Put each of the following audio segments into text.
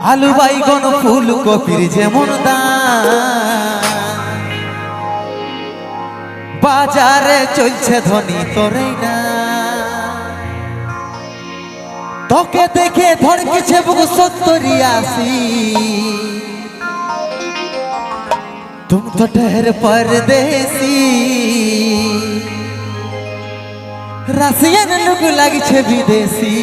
আলু বাইগন ফুল কপির যেমন বাজারে চলছে ধনী তোরেই না তোকে দেখে ধরকেছে বুক সত্তরি আসি তুম তো ঠের পরদেশি। রাশিয়ান লোক লাগছে বিদেশি।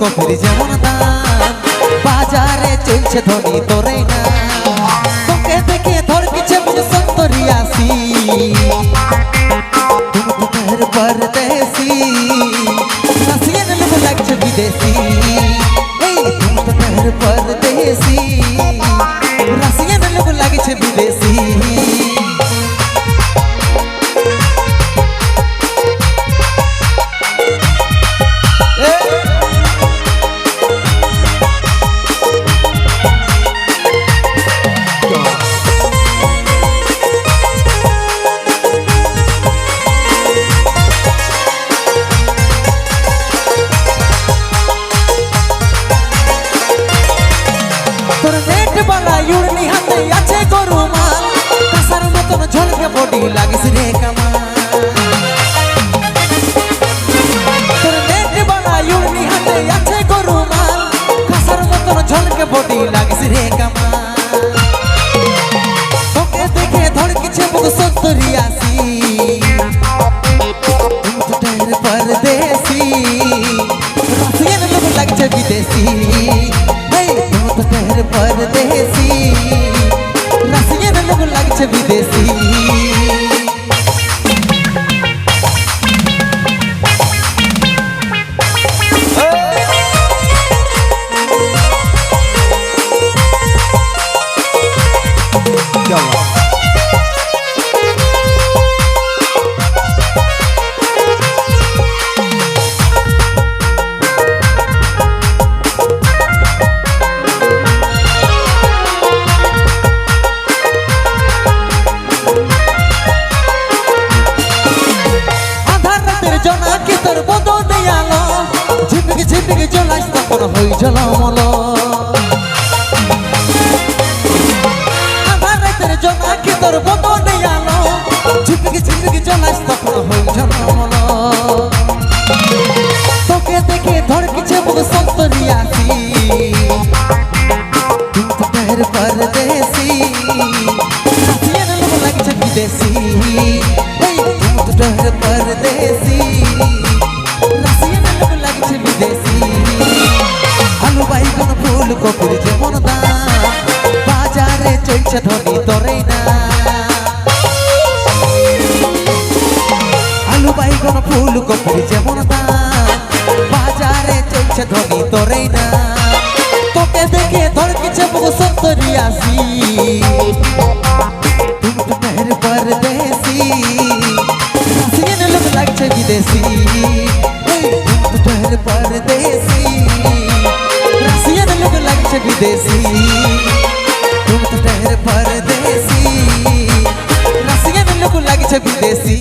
কপুরি যেমন দাম বাজারে চলছে ধনি তোরে না। তোকে দেখে ধরকিছে মন সত্তরি আসি। পরদেশি নাসিয়ে নেব লাগছে বিদেশি। গলায় আছে গরু মাল। কাঁসার মতন ঝলকে বডি লাগিস রে কামা আছে গরু মাল। কাঁসার মতন ঝলকে বডি লাগিস রে কামা তোকে দেখে ধড়কিছে বুক সত্তরি আসি परदेसी रासियन लोग लग छे विदेशी हे बहुत तो तेरे परदेसी তোর বদল দেয়ালো ঝিপিকে ঝিপিকে জ্বলাস তখন হই ঝলমল আধার রাতের জনাকে তোর বদল দেয়ালো ঝিপিকে ঝিপিকে জ্বলাস তখন হই ঝলমল তোকে দেখে ধড়কিছে বুক সন্তরি আসি তুম তো তের পরদেশি লোক লাগছে বিদেশি। ফুল কপির যেমন দাম বাজারে চলছে ধনী তোরেই না। তোকে দেখে ধর কিছু বুক সত্তরি আসি তুম তো মেহর পরদেশি রাশিয়ান লোক লাগছে বিদেশি। এই তুম তো মেহর পরদেশি রাশিয়ান লোক লাগছে বিদেশি। তুম তো মেহর পরদেশি রাশিয়ান লোক লাগছে বিদেশি।